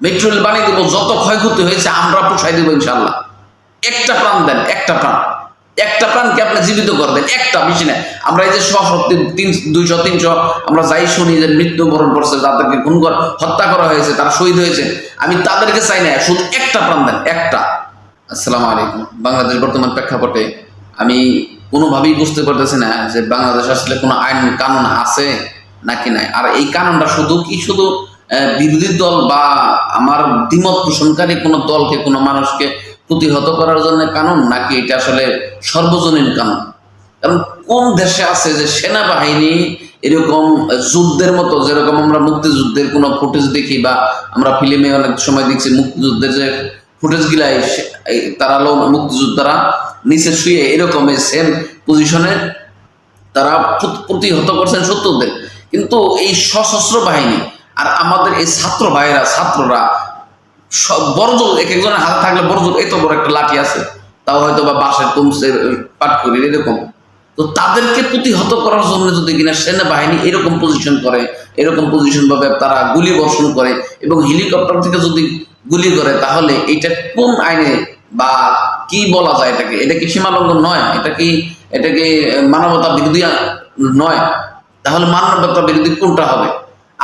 Metro rail বানিয়ে দেবো, যত ক্ষয়ক্ষতি হয়েছে আমরা পোষাই দেবো ইনশাল্লাহ একটা প্রাণ দেন, একটা প্রাণ। একটা প্রাণকে আপনি জীবিত করে দেন, একটা বেশি না আমরা এই যে শশো তিন, দুইশো, তিনশো, আমরা যাই শুনি যে মৃত্যুবরণ করছে, তাদেরকে খুন কর, হত্যা করা হয়েছে, তারা শহীদ হয়েছে। আমি তাদেরকে চাই না, শুধু একটা প্রাণ দেন, একটা। আসসালামু আলাইকুম। বাংলাদেশ বর্তমান প্রেক্ষাপটে আমি কোনোভাবেই বুঝতে পারতেছি না যে বাংলাদেশ আসলে কোনো আইন কানুন আছে নাকি নাই। আর এই কানুনটা শুধু কি? শুধু বিরোধী দল বা আমার দ্বিমত পোষণকারী কোনো দলকে, কোনো মানুষকে প্রতিহত করার জন্য কানুন, নাকি এটা আসলে সর্বজনীন কানুন? কারণ কোন দেশে আছে যে সেনাবাহিনী এরকম যুদ্ধের মতো, যেরকম আমরা মুক্তিযুদ্ধের কোনো ফুটেজ দেখি বা আমরা ফিল্মে অনেক সময় দেখছি মুক্তিযুদ্ধের যে ফুটেজ গিলাই তারা মুক্তিযোদ্ধারা নিচে শুয়ে এরকম সেম পজিশনে তারা প্রতিহত করছেন শত্রুদের কিন্তু এই সশস্ত্র বাহিনী আর আমাদের এই ছাত্র ভাইয়েরা, ছাত্ররা, সব বড়জোর এক একজনের হাতে থাকলে বড়জোর এত বড় একটা লাঠি আছে, তাও হয়তো বা বাঁশের কমছে পাট করি, এরকম। তো তাদেরকে প্রতিহত করার জন্য যদি কিনা সেনাবাহিনী এরকম পজিশন করে, এরকম পজিশন ভাবে তারা গুলি বর্ষণ করে এবং হেলিকপ্টার থেকে যদি গুলি করে, তাহলে এটা কোন আইনে বা কি বলা যায় এটাকে? এটা কি সীমালঙ্ঘন নয়? এটা কি এটাকে মানবতা বিরোধী নয়? তাহলে মানবতা বিরোধী কোনটা হবে?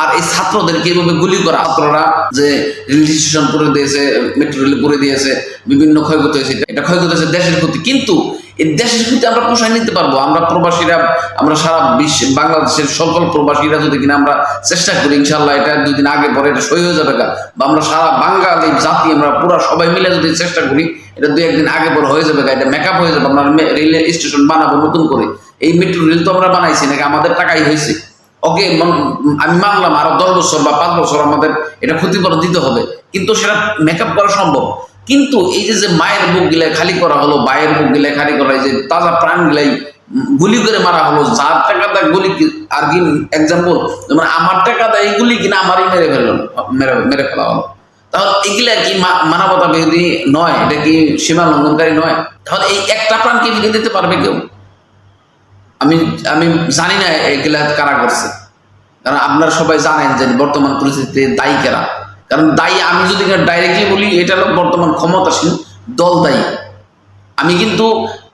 আর এই ছাত্রদেরকে এভাবে গুলি করা, ছাত্ররা যে রেল স্টেশন করে দিয়েছে মেট্রো রেল করে দিয়েছে, বিভিন্ন ক্ষয়ক্ষতি হয়েছে, এটা ক্ষয়ক্ষতি হয়েছে দেশের ক্ষতি। কিন্তু এই দেশের ক্ষতি আমরা পোষায় নিতে পারব। আমরা প্রবাসীরা, আমরা সারা বিশ্ব, বাংলাদেশের সকল প্রবাসীরা যদি কিনা আমরা চেষ্টা করি ইনশাল্লাহ এটা দুদিন আগে পরে এটা সই হয়ে যাবে। বা আমরা সারা বাঙালি জাতি, আমরা পুরো সবাই মিলে যদি চেষ্টা করি, এটা দুই একদিন আগে পরে হয়ে যাবে এটা মেকআপ হয়ে যাবে। আমরা রেল স্টেশন বানাবো নতুন করে। এই মেট্রো রেল তো আমরা বানাইছি নাকি? আমাদের টাকাই হয়েছে। ওকে আমি মানলাম আরও দশ বছর বা পাঁচ বছর আমাদের এটা ক্ষতিপূরণ দিতে হবে, কিন্তু সেটা মেকআপ করা সম্ভব। কিন্তু এই যে যে মায়ের বুক গিলাই খালি করা হলো, বায়ের বুক গিলাই খালি করা যে তাজা প্রাণ গিলাই গুলি করে মারা হলো, যার টাকা দেয় গুলি আর কি এক্সাম্পল যেমন আমার টাকা দেয় এইগুলি কিনা আমারই মেরে ফেলল, মেরে মেরে ফেলা হলো। তাহলে এগুলা কি মানবতা বিরোধী নয়, এটা কি সীমা লঙ্ঘনকারী নয়? তাহলে এই একটা প্রাণকে ফিরে দিতে পারবে কেউ? আমি আমি জানি না এগুলা কারা করছে। কারণ আপনারা সবাই জানেন যে বর্তমান পরিস্থিতিতে দায়ী কারা? কারণ দায়ী আমি যদি ডাইরেক্টলি বলি, এটা হলো বর্তমান ক্ষমতাসীন দল দায়ী। আমি কিন্তু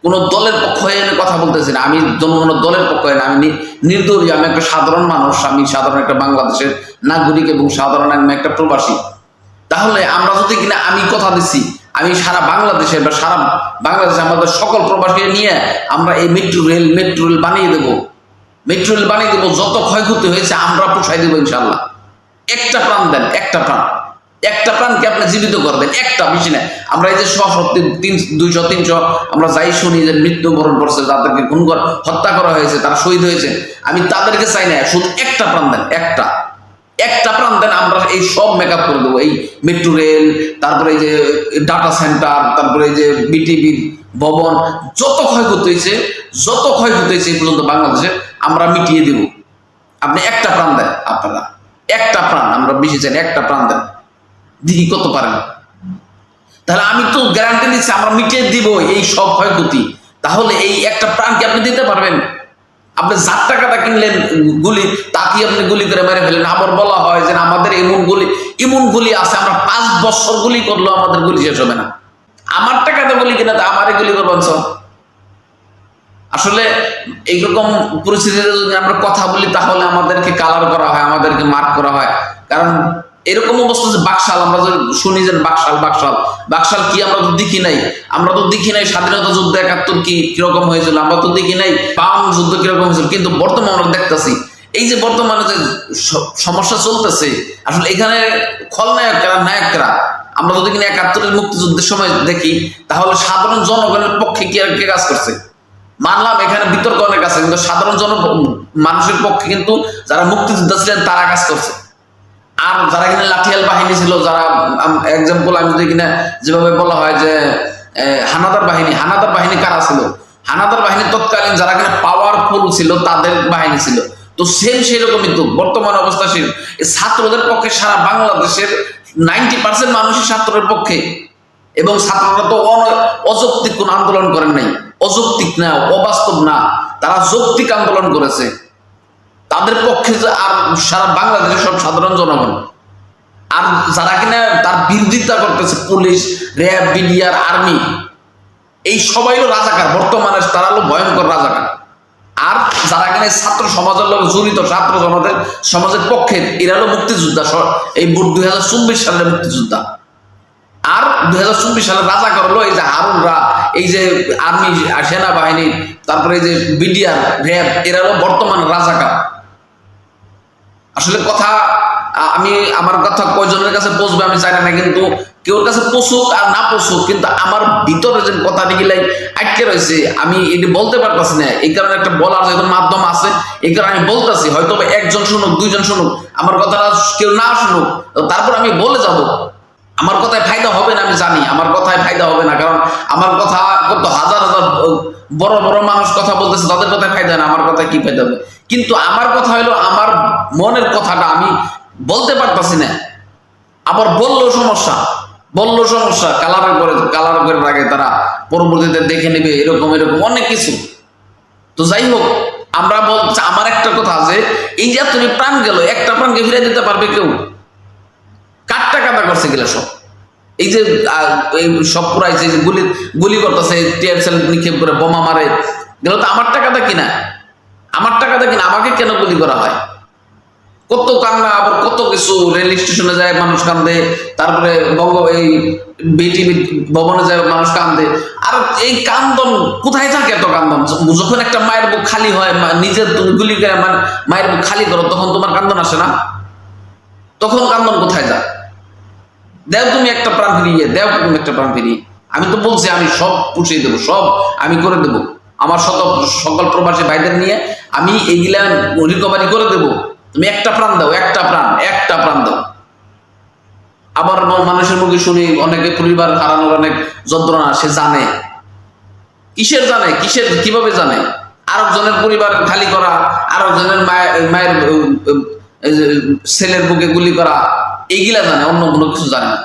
কোন দলের পক্ষ হয়ে কথা বলতেছি না। আমি কোনো দলের পক্ষ হয়ে না। আমি নির্দলীয়, আমি একটা সাধারণ মানুষ, আমি সাধারণ একটা বাংলাদেশের নাগরিক এবং সাধারণ আমি একটা প্রবাসী। তাহলে আমরা যদি কিনা আমি কথা দিচ্ছি আমি সারা বাংলাদেশে বা সারা বাংলাদেশে আমাদের সকল প্রবাসী নিয়ে আমরা এই মেট্রো রেল মেট্রো রেল বানিয়ে দেবো। মেট্রো রেল বানিয়ে দেবো, যত ক্ষয়ক্ষতি হয়েছে আমরা পোষাই দেবো ইনশাল্লাহ একটা প্রাণ দেন, একটা প্রাণ। একটা প্রাণকে আপনি জীবিত করে দেন, একটা বেশি না আমরা এই যে শশো তিন, দুইশো, তিনশো, আমরা যাই শুনি যে মৃত্যুবরণ করছে তাদেরকে খুন কর, হত্যা করা হয়েছে, তারা শহীদ হয়েছে। আমি তাদেরকে চাই না, শুধু একটা প্রাণ দেন, একটা। একটা প্রাণ দেন, আমরা এই সব মেকআপ করে দেবো। এই মেট্রো রেল তারপরে এই যে ডাটা সেন্টার তারপরে এই যে বিটিভি ভবন, যত ক্ষয়ক্ষতি হয়েছে, যত ক্ষয়ক্ষতি হয়েছে এই পর্যন্ত বাংলাদেশে আমরা মিটিয়ে দেব। আপনি একটা প্রাণ দেন, আপনারা। একটা প্রাণ, আমরা বেশি চাই একটা প্রাণ দেন। দিদি কত পারেন। তাহলে আমি তো গ্যারান্টি দিচ্ছি আমরা মিটিয়ে দিব এই সব ক্ষয়ক্ষতি। তাহলে এই একটা প্রাণ কি আপনি দিতে পারবেন? আপনি যার টাকাটা কিনলেন গুলি তাকে আপনি গুলি করে মেরে ফেলেন আবার বলা হয় যে আমাদের এমন গুলি এমন গুলি আছে, আমরা পাঁচ বছর গুলি করলেও আমাদের গুলি শেষ হবে না। আমার টাকাতে গুলি কিনা তা আমারই গুলি করবেন সব আসলে এইরকম পরিস্থিতিতে যদি আমরা কথা বলি, তাহলে আমাদেরকে কালার করা হয়, আমাদেরকে মার্ক করা হয়। কারণ এরকম অবস্থা যে বাকশাল, আমরা যে শুনি যে বাকশাল বাকশাল বাকশাল কি আমরা তো দেখি নাই? আমরা তো দেখি নাই স্বাধীনতা যুদ্ধ একাত্তর কি কীরকম হয়েছিল? আমরা তো দেখি নাই বাম যুদ্ধ কীরকম হয়েছিল? কিন্তু বর্তমানে আমরা দেখতেছি, এই যে বর্তমানে যে সমস্যা চলতেছে, আসলে এখানে খলনায়করা, নায়করা, আমরা যদি কিনা একাত্তরের মুক্তিযুদ্ধের সময় দেখি, তাহলে সাধারণ জনগণের পক্ষে কি আর কে কাজ করছে? মানলাম এখানে বিতর্ক অনেক আছে, কিন্তু সাধারণ জন মানুষের পক্ষে কিন্তু যারা মুক্তিযোদ্ধা ছিলেন তারা কাজ করছে। আর যারা কিনা লাঠিয়াল বাহিনী ছিল, যারা এক্সাম্পল আমি যদি কিনা যেভাবে বলা হয় যে হানাদার বাহিনী হানাদার বাহিনী কারা ছিল? হানাদার বাহিনী তৎকালীন যারা কিনা পাওয়ারফুল ছিল, তাদের বাহিনী ছিল। তো সেম সেরকমই তো, বর্তমান অবস্থা সে ছাত্রদের পক্ষে সারা বাংলাদেশের নাইনটি পার্সেন্ট মানুষই ছাত্রের পক্ষে। এবং ছাত্ররা তো অযৌক্তিক কোন আন্দোলন করেন নাই। অযৌক্তিক না, অবাস্তব না। তারা যৌক্তিক আন্দোলন করেছে। তাদের পক্ষে আর সারা বাংলাদেশের সব সাধারণ জনগণ, আর যারা কিনা তার বিরোধিতা করতেছে পুলিশ, র্যাব, বিডিআর, আর্মি, এই সবাই রাজাকার। বর্তমানে তারা হলো ভয়ঙ্কর রাজাকার। আর যারা কিনা ছাত্র সমাজের লোক জড়িত, ছাত্র সমাজের সমাজের পক্ষে, এরা হলো মুক্তিযোদ্ধা। এই দুই হাজার চব্বিশ সালের মুক্তিযোদ্ধা। আর দুই হাজার চব্বিশ সালে রাজা করল এই যে হারুনরা, এই যে আর্মি সেনাবাহিনী, তারপরে এই যে বিডিআর, র্যাব, এরা হলো বর্তমান রাজাকার। আসলে কথা আমি, আমার কথা কয়জনের কাছে পৌঁছবে আমি জানি না, কিন্তু কেউর কাছে পৌঁছুক আর না পৌঁছুক, কিন্তু আমার ভিতরে যে কথাটি গিলাই আটকে রয়েছে, আমি এটি বলতে পারতাছি না। এই কারণে একটা বলার যেহেতু মাধ্যম আছে, এই কারণে আমি বলতেছি হয়তো একজন শুনুক, দুইজন শুনুক, আমার কথাটা কেউ না শুনুক তারপর আমি বলে যাব। আমার কথায় ফায়দা হবে না আমি জানি, আমার কথায় ফায়দা হবে না, কারণ আমার কথা কত হাজার হাজার বড় বড় মানুষ কথা বলতেছে, তাদের কথায় ফায়দা না, আমার কথায় কি ফায়দা হবে? কিন্তু আমার কথা হলো আমার মনের কথাটা আমি বলতে পারতাছি না। আবার বললেও সমস্যা বললেও সমস্যা কালারের করে কালার করে রাখে তারা পরবর্তীতে দেখে নেবে, এরকম এরকম অনেক কিছু। তো যাই হোক, আমরা বলছি, আমার একটা কথা আছে, এই যে তুমি প্রাণ গেল, একটা প্রাণকে ফিরে দিতে পারবে কেউ? কাটটা কাটা করছে গেলে সব। এই যে সব পুরাইছে যে গুলি গুলি করতেছে, টিয়ার সেল নিক্ষেপ করে বোমা মারে গেল তো আমার টাকাটা কিনা? আমার টাকাটা কিনা? আমাকে কেন গুলি করা হয়? কত কান্না, আবার কত কিছু রেল স্টেশনে যায় মানুষ কান্দে, তারপরে বঙ্গ, এই বিটি ভবনে যায় মানুষ কান্দে। আর এই কান্দন, কোথায় থাকে এত কান্দন? যখন একটা মায়ের বুক খালি হয় নিজের তুমি গুলি করে মায়ের বুক খালি করো, তখন তোমার কান্দন আসে না? তখন কান্দন কোথায় যায়? দেও তুমি একটা প্রাণ ফিরিয়ে দেও তুমি একটা প্রাণ ফিরিয়ে আমি তো বলছি, আমি সব পুষিয়ে দেবো, সব আমি করে দেবো। আমার শত সকল প্রবাসী ভাইদের নিয়ে আমি এইগুলা রিকভারি করে দেবো। তুমি একটা প্রাণ দাও, একটা প্রাণ একটা প্রাণ দাও। আবার মানুষের মুখে শুনি, অনেকে পরিবার হারানোর অনেক যন্ত্রণা, সে জানে। কিসের জানে? কিসের, কীভাবে জানে? আরেকজনের পরিবার খালি করা, আরেকজনের মায়ের মায়ের ছেলের বুকে গুলি করা এইগুলা জানে অন্য কোনো কিছু জানে না।